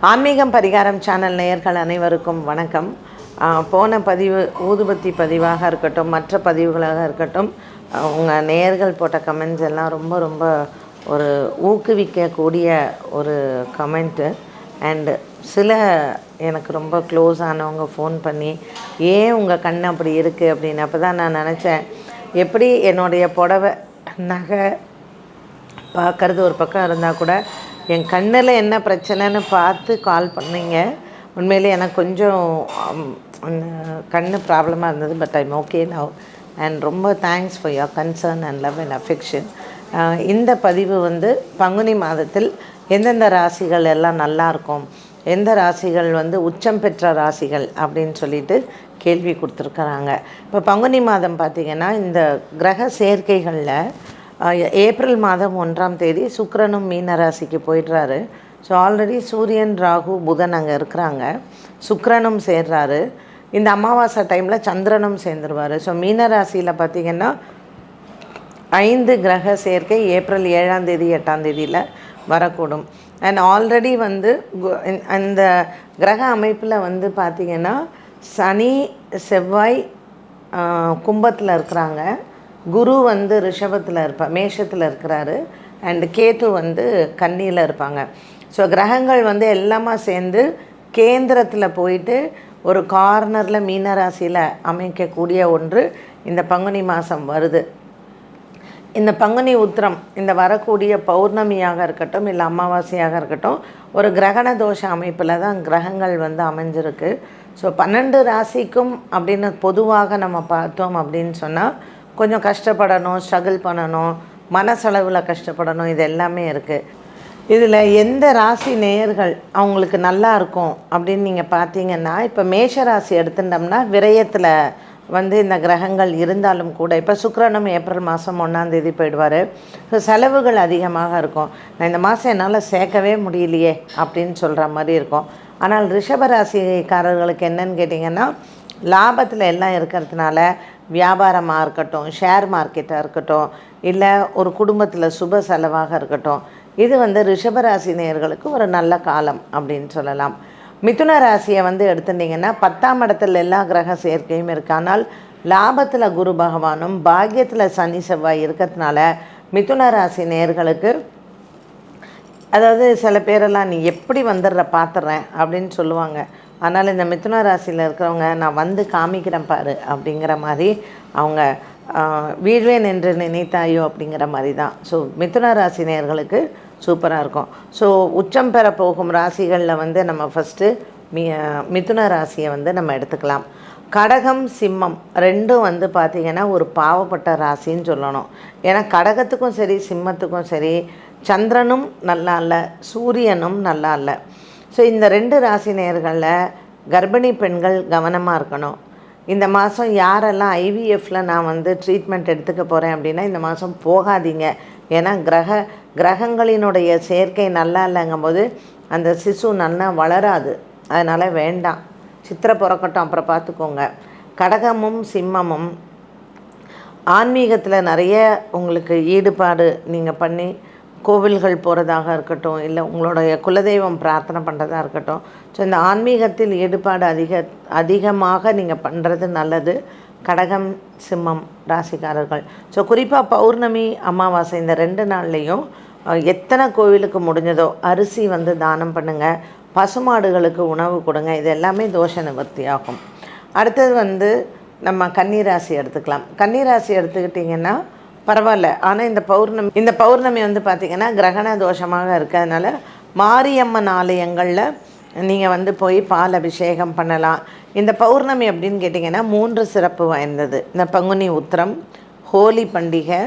ஆன்மீகம் பரிகாரம் சேனல் நேயர்கள் அனைவருக்கும் வணக்கம். போன பதிவு ஊதுபத்தி பதிவாக இருக்கட்டும் மற்ற பதிவுகளாக இருக்கட்டும் உங்கள் நேயர்கள் போட்ட கமெண்ட்ஸ் எல்லாம் ரொம்ப ரொம்ப ஒரு ஊக்குவிக்கக்கூடிய ஒரு கமெண்ட்டு அண்டு சில எனக்கு ரொம்ப க்ளோஸ் ஆனவங்க ஃபோன் பண்ணி ஏன் உங்கள் கண் அப்படி இருக்குது அப்படின்னு. அப்போ தான் நான் நினச்சேன் எப்படி என்னுடைய புடவை நகை பார்க்கறது ஒரு பக்கம் இருந்தால் கூட என் கண்ணில் என்ன பிரச்சனைன்னு பார்த்து கால் பண்ணீங்க. உண்மையிலே எனக்கு கொஞ்சம் கண் ப்ராப்ளமாக இருந்தது but I'm okay now and ரொம்ப thanks for your concern and love and affection இந்த பதிவு வந்து பங்குனி மாதத்தில் எந்தெந்த ராசிகள் எல்லாம் நல்லா இருக்கும் எந்த ராசிகள் வந்து உச்சம் பெற்ற ராசிகள் அப்படின்னு சொல்லிட்டு கேள்வி கொடுத்துருக்குறாங்க. இப்போ பங்குனி மாதம் பார்த்திங்கன்னா இந்த கிரக சேர்க்கைகளில் ஏப்ரல் மாதம் ஒன்றாம் தேதி சுக்கரனும் மீனராசிக்கு போயிடுறாரு. ஸோ ஆல்ரெடி சூரியன் ராகு புதன் அங்கே இருக்கிறாங்க. சுக்கரனும் சேர்றாரு. இந்த அமாவாசை டைமில் சந்திரனும் சேர்ந்துருவார். ஸோ மீனராசியில் பார்த்திங்கன்னா ஐந்து கிரக சேர்க்கை ஏப்ரல் ஏழாம் தேதி எட்டாம் தேதியில் வரக்கூடும். அண்ட் ஆல்ரெடி வந்து கு- அந்த கிரக அமைப்பில் வந்து பார்த்திங்கன்னா சனி செவ்வாய் கும்பத்தில் இருக்கிறாங்க. குரு வந்து ரிஷபத்தில் இருப்பா மேஷத்தில் இருக்கிறாரு. அண்டு கேது வந்து கன்னியில் இருப்பாங்க. ஸோ கிரகங்கள் வந்து எல்லாமா சேர்ந்து கேந்திரத்தில் போயிட்டு ஒரு கார்னரில் மீனராசியில் அமைக்கக்கூடிய ஒன்று இந்த பங்குனி மாதம் வருது. இந்த பங்குனி உத்திரம் இந்த வரக்கூடிய பௌர்ணமியாக இருக்கட்டும் இல்லை அமாவாசையாக இருக்கட்டும் ஒரு கிரகண தோஷ அமைப்பில் தான் கிரகங்கள் வந்து அமைஞ்சிருக்கு. ஸோ பன்னெண்டு ராசிக்கும் அப்படின்னு பொதுவாக நம்ம பார்த்தோம் அப்படின்னு சொன்னால் கொஞ்சம் கஷ்டப்படணும் ஸ்ட்ரகிள் பண்ணணும் மனசளவில் கஷ்டப்படணும் இது எல்லாமே இருக்குது இதில் எந்த ராசி நேயர்கள் அவங்களுக்கு நல்லா இருக்கும் அப்படின்னு நீங்கள் பார்த்தீங்கன்னா இப்போ மேஷ ராசி எடுத்துட்டோம்னா விரயத்தில் வந்து இந்த கிரகங்கள் இருந்தாலும் கூட இப்போ சுக்கரனும் ஏப்ரல் மாதம் ஒன்றாந்தேதி போயிடுவார். ஸோ செலவுகள் அதிகமாக இருக்கும். நான் இந்த மாதம் என்னால் சேர்க்கவே முடியலையே அப்படின்னு சொல்கிற மாதிரி இருக்கும். ஆனால் ரிஷபராசிக்காரர்களுக்கு என்னன்னு கேட்டிங்கன்னா லாபத்தில் எல்லாம் இருக்கிறதுனால வியாபாரமாக இருக்கட்டும் ஷேர் மார்க்கெட்டாக இருக்கட்டும் இல்லை ஒரு குடும்பத்தில் சுப செலவாக இருக்கட்டும் இது வந்து ரிஷபராசி நேயர்களுக்கு ஒரு நல்ல காலம் அப்படின்னு சொல்லலாம். மிதுன ராசியை வந்து எடுத்துட்டிங்கன்னா பத்தாம் இடத்துல எல்லா கிரக சேர்க்கையும் இருக்கு. ஆனால் லாபத்தில் குரு பகவானும் பாக்கியத்தில் சனி செவ்வாய் இருக்கிறதுனால மிதுன ராசி நேயர்களுக்கு அதாவது சில பேரெல்லாம் நீ எப்படி வந்துடுற பார்த்துறேன் அப்படின்னு சொல்லுவாங்க. ஆனால் இந்த மிதுன ராசியில் இருக்கிறவங்க நான் வந்து காமிக்கிறேன் பாரு அப்படிங்கிற மாதிரி அவங்க வீழ்வேன் என்று நினைத்தாயோ அப்படிங்கிற மாதிரி தான். ஸோ மிதுன ராசி நேர்களுக்கு சூப்பராக இருக்கும். ஸோ உச்சம் பெற போகும் ராசிகளில் வந்து நம்ம ஃபஸ்ட்டு மி மிதுன ராசியை வந்து நம்ம எடுத்துக்கலாம். கடகம் சிம்மம் ரெண்டும் வந்து பார்த்திங்கன்னா ஒரு பாவப்பட்ட ராசின்னு சொல்லணும். ஏன்னா கடகத்துக்கும் சரி சிம்மத்துக்கும் சரி சந்திரனும் நல்லா இல்லை சூரியனும் நல்லா இல்லை. ஸோ இந்த ரெண்டு ராசி நேர்களில் கர்ப்பிணி பெண்கள் கவனமாக இருக்கணும். இந்த மாதம் யாரெல்லாம் ஐவிஎஃப்பில் நான் வந்து ட்ரீட்மெண்ட் எடுத்துக்க போகிறேன் அப்படின்னா இந்த மாதம் போகாதீங்க. ஏன்னா கிரக கிரகங்களினுடைய சேர்க்கை நல்லா இல்லைங்கும்போது அந்த சிசு நல்லா வளராது. அதனால் வேண்டாம். சித்திரை பிறக்கட்டும் அப்புறம் பார்த்துக்கோங்க. கடகமும் சிம்மமும் ஆன்மீகத்தில் நிறைய உங்களுக்கு ஈடுபாடு நீங்கள் பண்ணி கோவில்கள் போகிறதாக இருக்கட்டும் இல்லை உங்களுடைய குலதெய்வம் பிரார்த்தனை பண்ணுறதா இருக்கட்டும். ஸோ இந்த ஆன்மீகத்தில் ஈடுபாடு அதிக அதிகமாக நீங்கள் பண்ணுறது நல்லது. கடகம் சிம்மம் ராசிக்காரர்கள். ஸோ குறிப்பாக பௌர்ணமி அமாவாசை இந்த ரெண்டு நாள்லேயும் எத்தனை கோவிலுக்கு முடிஞ்சதோ அரிசி வந்து தானம் பண்ணுங்கள் பசுமாடுகளுக்கு உணவு கொடுங்க. இது எல்லாமே தோஷ நிவர்த்தி ஆகும் அடுத்தது வந்து நம்ம கன்னிராசி எடுத்துக்கலாம். கன்னிராசி எடுத்துக்கிட்டிங்கன்னா பரவாயில்ல. ஆனால் இந்த பௌர்ணமி இந்த பௌர்ணமி வந்து பார்த்திங்கன்னா கிரகண தோஷமாக இருக்கிறதுனால மாரியம்மன் ஆலயங்களில் நீங்கள் வந்து போய் பால் அபிஷேகம் பண்ணலாம். இந்த பௌர்ணமி அப்படின்னு கேட்டிங்கன்னா மூன்று சிறப்பு வாய்ந்தது. இந்த பங்குனி உத்திரம் ஹோலி பண்டிகை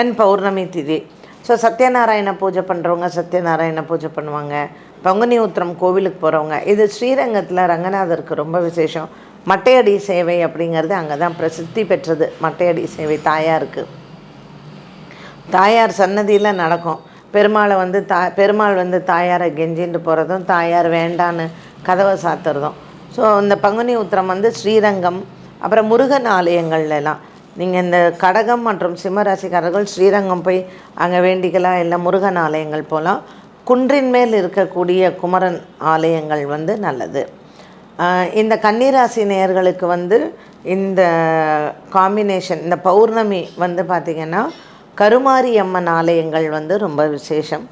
அண்ட் பௌர்ணமி திதி. ஸோ சத்யநாராயண பூஜை பண்ணுறவங்க சத்யநாராயண பூஜை பண்ணுவாங்க. பங்குனி உத்திரம் கோவிலுக்கு போகிறவங்க இது ஸ்ரீரங்கத்தில் ரங்கநாதருக்கு ரொம்ப விசேஷம். மட்டையடி சேவை அப்படிங்கிறது அங்கே தான் பிரசித்தி பெற்றது. மட்டையடி சேவை தாயாக இருக்குது தாயார் சன்னதியில் நடக்கும். பெருமாளை வந்து தா பெருமாள் வந்து தாயாரை கெஞ்சின்ட்டு போகிறதும் தாயார் வேண்டான்னு கதவை சாத்துறதும். ஸோ இந்த பங்குனி உத்திரம் வந்து ஸ்ரீரங்கம் அப்புறம் முருகன் ஆலயங்கள்லாம் நீங்கள் இந்த கடகம் மற்றும் சிம்மராசிக்காரர்கள் ஸ்ரீரங்கம் போய் அங்கே வேண்டிக்கலாம் இல்லை முருகன் ஆலயங்கள் போகலாம் குன்றின் மேல் இருக்கக்கூடிய குமரன் ஆலயங்கள் வந்து நல்லது. இந்த கன்னிராசி நேயர்களுக்கு வந்து இந்த காம்பினேஷன் இந்த பௌர்ணமி வந்து பார்த்திங்கன்னா கருமாரி அம்மன் ஆலயங்கள் வந்து ரொம்ப விசேஷம்.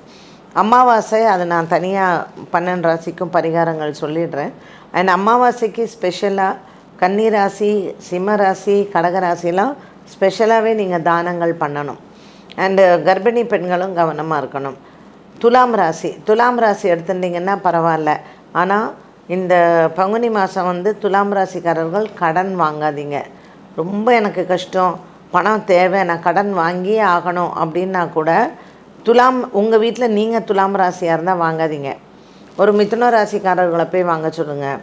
அமாவாசை அதை நான் தனியாக பன்னெண்டு ராசிக்கும் பரிகாரங்கள் சொல்லிடுறேன். அண்ட் அமாவாசைக்கு ஸ்பெஷலாக கன்னிராசி சிம்மராசி கடகராசிலாம் ஸ்பெஷலாகவே நீங்கள் தானங்கள் பண்ணணும். அண்டு கர்ப்பிணி பெண்களும் கவனமாக இருக்கணும். துலாம் ராசி துலாம் ராசி எடுத்துட்டிங்கன்னா பரவாயில்ல. ஆனால் இந்த பங்குனி மாதம் வந்து துலாம் ராசிக்காரர்கள் கடன் வாங்காதீங்க. ரொம்ப எனக்கு கஷ்டம். பணம் தேவை நான் கடன் வாங்கியே ஆகணும் அப்படின்னா கூட துலாம் உங்கள் வீட்டில் நீங்கள் துலாம் ராசியாக இருந்தால் வாங்காதீங்க. ஒரு மிதுன ராசிக்காரர்களை போய் வாங்க சொல்லுங்கள்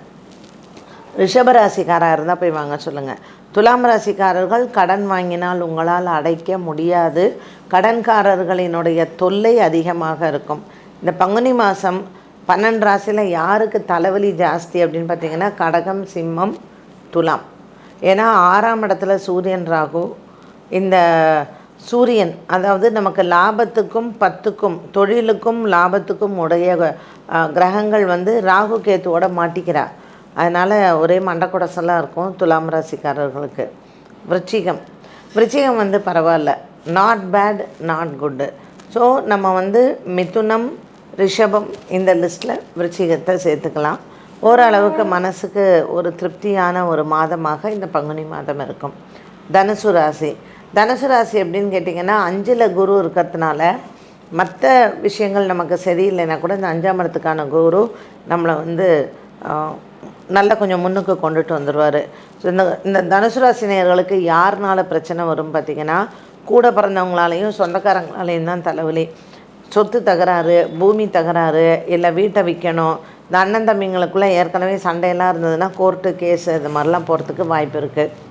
ரிஷபராசிக்காராக இருந்தால் போய் வாங்க சொல்லுங்கள் துலாம் ராசிக்காரர்கள் கடன் வாங்கினால் உங்களால் அடைக்க முடியாது. கடன்காரர்களினுடைய தொல்லை அதிகமாக இருக்கும். இந்த பங்குனி மாதம் பன்னெண்டு ராசியில் யாருக்கு தலைவலி ஜாஸ்தி அப்படின்னு பார்த்தீங்கன்னா கடகம் சிம்மம் துலாம். ஏன்னா ஆறாம் இடத்துல சூரியன் ராகு இந்த சூரியன் அதாவது நமக்கு லாபத்துக்கும் பத்துக்கும் தொழிலுக்கும் லாபத்துக்கும் உடைய கிரகங்கள் வந்து ராகு கேத்துவோட மாட்டிக்கிறார் அதனால் ஒரே மண்டக்குடசலாக இருக்கும் துலாம் ராசிக்காரர்களுக்கு. விருச்சிகம். விருச்சிகம் வந்து பரவாயில்ல. Not bad not good so நம்ம வந்து மிதுனம் ரிஷபம் இந்த லிஸ்ட்டில் விருச்சிகத்தை சேர்த்துக்கலாம். ஓரளவுக்கு மனசுக்கு ஒரு திருப்தியான ஒரு மாதமாக இந்த பங்குனி மாதம் இருக்கும். தனுசு ராசி. தனுசு ராசி எப்படின்னு கேட்டிங்கன்னா அஞ்சில் குரு இருக்கிறதுனால மற்ற விஷயங்கள் நமக்கு சரியில்லைன்னா கூட இந்த அஞ்சாம் இடத்துக்கான குரு நம்மளை வந்து நல்லா கொஞ்சம் முன்னுக்கு கொண்டுட்டு வந்துடுவார் ஸோ இந்த இந்த தனுசு ராசி யாருனால பிரச்சனை வரும் பார்த்திங்கன்னா கூட பிறந்தவங்களாலையும் சொந்தக்காரங்களாலையும் தான் தலைவலி. சொத்து தகராறு பூமி தகராறு இல்லை வீட்டை விற்கணும் இந்த அண்ணன் தம்பிங்களுக்குள்ளே ஏற்கனவே சண்டையெல்லாம் இருந்ததுன்னா கோர்ட்டு கேஸு இது மாதிரிலாம் போகிறதுக்கு வாய்ப்பு இருக்குது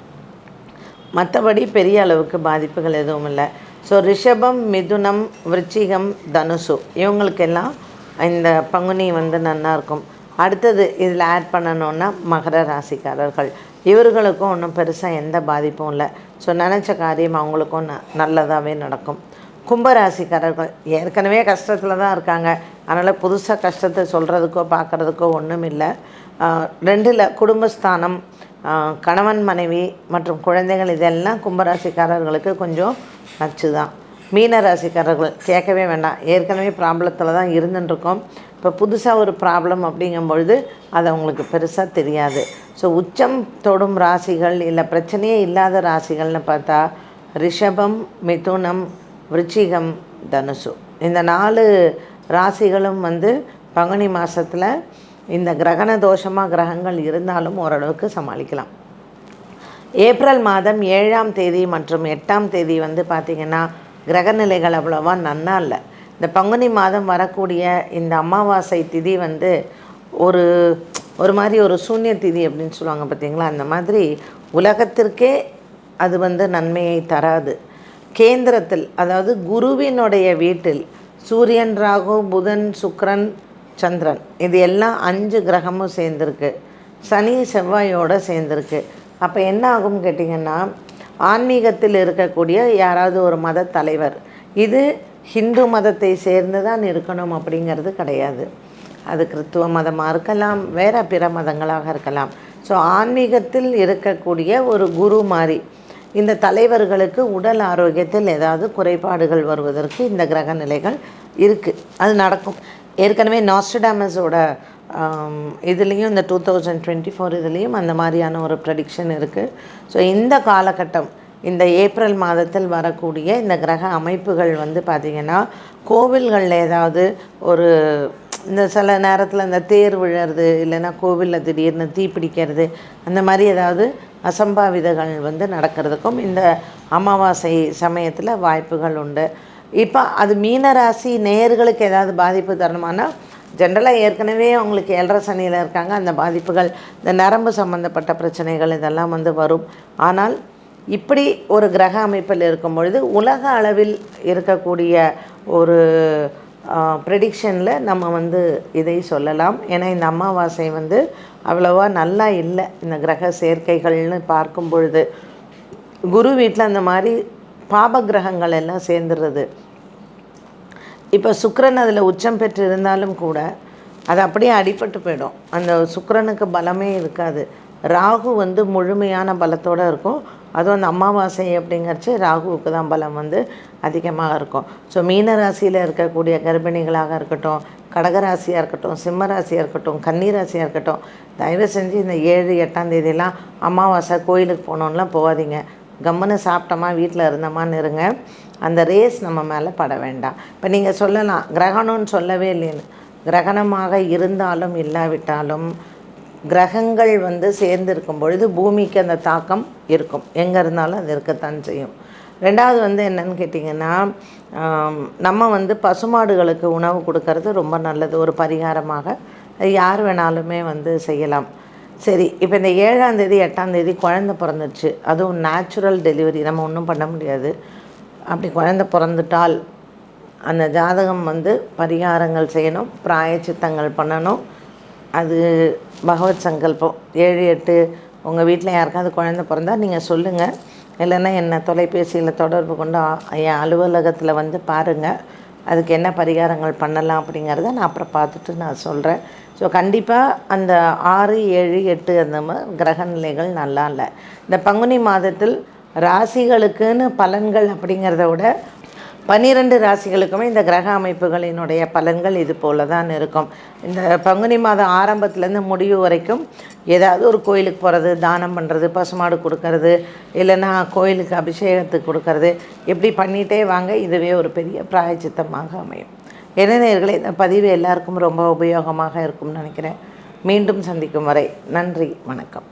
மற்றபடி பெரிய அளவுக்கு பாதிப்புகள் எதுவும் இல்லை. ஸோ ரிஷபம் மிதுனம் விருச்சிகம் தனுசு. இவங்களுக்கெல்லாம் இந்த பங்குனி வந்து நல்லாயிருக்கும் அடுத்தது இதில் ஆட் பண்ணணுன்னா மகர ராசிக்காரர்கள். இவர்களுக்கும் ஒன்றும் பெருசாக எந்த பாதிப்பும் இல்லை. ஸோ நினச்ச காரியம் அவங்களுக்கும் ந நல்லதாகவே நடக்கும். கும்பராசிக்காரர்கள் ஏற்கனவே கஷ்டத்தில் தான் இருக்காங்க. அதனால் புதுசாக கஷ்டத்தை சொல்கிறதுக்கோ பார்க்குறதுக்கோ ஒன்றும் இல்லை ரெண்டில் குடும்பஸ்தானம் கணவன் மனைவி மற்றும் குழந்தைகள் இதெல்லாம் கும்பராசிக்காரர்களுக்கு கொஞ்சம் நச்சு தான் மீன ராசிக்காரர்கள் கேட்கவே வேண்டாம். ஏற்கனவே ப்ராப்ளத்தில் தான் இருந்துட்டுருக்கோம். இப்போ புதுசாக ஒரு ப்ராப்ளம் அப்படிங்கும்பொழுது அது அவங்களுக்கு பெருசாக தெரியாது. ஸோ உச்சம் தொடும் ராசிகள் இல்லை பிரச்சனையே இல்லாத ராசிகள்னு பார்த்தா ரிஷபம் மிதுனம் விருச்சிகம் தனுசு. இந்த நாலு ராசிகளும் வந்து பங்குனி மாதத்தில் இந்த கிரகண தோஷமாக கிரகங்கள் இருந்தாலும் ஓரளவுக்கு சமாளிக்கலாம். ஏப்ரல் மாதம் ஏழாம் தேதி மற்றும் எட்டாம் தேதி வந்து பார்த்திங்கன்னா கிரகநிலைகள் அவ்வளோவா நன்னா இல்லை. இந்த பங்குனி மாதம் வரக்கூடிய இந்த அமாவாசை திதி வந்து ஒரு ஒரு மாதிரி ஒரு சூன்ய திதி அப்படின்னு சொல்லுவாங்க பார்த்தீங்களா அந்த மாதிரி உலகத்திற்கே அது வந்து நன்மையை தராது. கேந்திரத்தில் அதாவது குருவினுடைய வீட்டில் சூரியன் ராகு புதன் சுக்ரன் சந்திரன். இது எல்லாம் அஞ்சு கிரகமும் சேர்ந்துருக்கு. சனி செவ்வாயோடு சேர்ந்துருக்கு. அப்போ என்ன ஆகும் கேட்டிங்கன்னா ஆன்மீகத்தில் இருக்கக்கூடிய யாராவது ஒரு மத தலைவர் இது ஹிந்து மதத்தை சேர்ந்து தான் இருக்கணும் அப்படிங்கிறது கிடையாது. அது கிறித்துவ மதமாக இருக்கலாம் வேறு பிற மதங்களாக இருக்கலாம். ஸோ ஆன்மீகத்தில் இருக்கக்கூடிய ஒரு குரு மாதிரி இந்த தலைவர்களுக்கு உடல் ஆரோக்கியத்தில் ஏதாவது குறைபாடுகள் வருவதற்கு இந்த கிரக நிலைகள் இருக்குது அது நடக்கும். ஏற்கனவே நாஸ்டடாமஸோட இதுலேயும் இந்த டூ தௌசண்ட் டுவெண்ட்டி ஃபோர் இதுலேயும் அந்த மாதிரியான ஒரு ப்ரெடிக்ஷன் இருக்குது ஸோ இந்த காலகட்டம் இந்த ஏப்ரல் மாதத்தில் வரக்கூடிய இந்த கிரக அமைப்புகள் வந்து பார்த்திங்கன்னா கோவில்களில் ஏதாவது ஒரு இந்த சில நேரத்தில் இந்த தேர் விழறது இல்லைன்னா கோவிலில் திடீர்னு தீ பிடிக்கிறது அந்த மாதிரி ஏதாவது அசம்பாவிதங்கள் வந்து நடக்கிறதுக்கும் இந்த அமாவாசை சமயத்தில் வாய்ப்புகள் உண்டு. இப்போ அது மீனராசி நேயர்களுக்கு ஏதாவது பாதிப்பு தரணுமானா ஜென்ரலாக ஏற்கனவே அவங்களுக்கு ஏழரை சனியில் இருக்காங்க. அந்த பாதிப்புகள் இந்த நரம்பு சம்மந்தப்பட்ட பிரச்சனைகள் இதெல்லாம் வந்து வரும். ஆனால் இப்படி ஒரு கிரக அமைப்பில் இருக்கும் பொழுது உலக அளவில் இருக்கக்கூடிய ஒரு ப்ரெடிக்ஷனில் நம்ம வந்து இதை சொல்லலாம். ஏன்னா இந்த அமாவாசை வந்து அவ்வளோவா நல்லா இல்லை. இந்த கிரக சேர்க்கைகள்னு பார்க்கும் பொழுது குரு வீட்டில் அந்த மாதிரி பாப கிரகங்கள் எல்லாம் சேர்ந்துடுறது. இப்போ சுக்கரன் அதில் உச்சம் பெற்று இருந்தாலும் கூட அது அப்படியே அடிபட்டு போயிடும். அந்த சுக்கரனுக்கு பலமே இருக்காது. ராகு வந்து முழுமையான பலத்தோடு இருக்கும். அதுவும் அந்த அமாவாசை அப்படிங்கிறச்சு ராகுவுக்கு தான் பலம் வந்து அதிகமாக இருக்கும். ஸோ மீன ராசியில் இருக்கக்கூடிய கர்ப்பிணிகளாக இருக்கட்டும் கடகராசியாக இருக்கட்டும் சிம்ம ராசியாக இருக்கட்டும் கன்னிராசியாக இருக்கட்டும் தயவு செஞ்சு இந்த ஏழு எட்டாம் தேதியெல்லாம் அமாவாசை கோயிலுக்கு போனோம்லாம் போகாதீங்க. கம்முன்னு சாப்பிட்டோமா வீட்டில் இருந்தோமான்னு இருங்க. அந்த ரேஸ் நம்ம மேலே பட வேண்டாம். இப்போ நீங்கள் சொல்லலாம் கிரகணம்னு சொல்லவே இல்லைன்னு. கிரகணமாக இருந்தாலும் இல்லாவிட்டாலும் கிரகங்கள் வந்து சேர்ந்து இருக்கும் பொழுது பூமிக்கு அந்த தாக்கம் இருக்கும். எங்கே இருந்தாலும் அது இருக்கத்தான் செய்யும். ரெண்டாவது வந்து என்னன்னு கேட்டிங்கன்னா நம்ம வந்து பசுமாடுகளுக்கு உணவு கொடுக்கறது ரொம்ப நல்லது. ஒரு பரிகாரமாக யார் வேணாலுமே வந்து செய்யலாம். சரி இப்போ இந்த ஏழாம் தேதி எட்டாம் தேதி குழந்தை பிறந்துச்சு அதுவும் நேச்சுரல் டெலிவரி நம்ம ஒன்றும் பண்ண முடியாது. அப்படி குழந்தை பிறந்துட்டால் அந்த ஜாதகம் வந்து பரிகாரங்கள் செய்யணும் பிராயச்சித்தங்கள் பண்ணணும். அது பகவத் சங்கல்பம். ஏழு எட்டு உங்கள் வீட்டில் யாருக்காவது குழந்தை பிறந்தா நீங்கள் சொல்லுங்கள் இல்லைன்னா என்ன தொலைபேசியில் தொடர்பு கொண்டு என் அலுவலகத்தில் வந்து பாருங்கள் அதுக்கு என்ன பரிகாரங்கள் பண்ணலாம் அப்படிங்கிறத நான் அப்புறம் பார்த்துட்டு நான் சொல்கிறேன் ஸோ கண்டிப்பாக அந்த ஆறு ஏழு எட்டு அந்த மாதிரி கிரக நிலைகள் நல்லா இல்லை. இந்த பங்குனி மாதத்தில் ராசிகளுக்குன்னு பலன்கள் அப்படிங்கிறத விட பன்னிரெண்டு ராசிகளுக்குமே இந்த கிரக அமைப்புகளினுடைய பலன்கள் இது போல தான் இருக்கும். இந்த பங்குனி மாதம் ஆரம்பத்துலேருந்து முடிவு வரைக்கும் ஏதாவது ஒரு கோயிலுக்கு போகிறது தானம் பண்ணுறது பசுமாடு கொடுக்கறது இல்லைன்னா கோயிலுக்கு அபிஷேகத்துக்கு கொடுக்கறது இப்படி பண்ணிகிட்டே வாங்க. இதுவே ஒரு பெரிய பிராயச்சித்தமாக அமையும். இளைஞர்களை இந்த பதிவு எல்லாருக்கும் ரொம்ப உபயோகமாக இருக்கும்னு நினைக்கிறேன். மீண்டும் சந்திக்கும் வரை நன்றி வணக்கம்.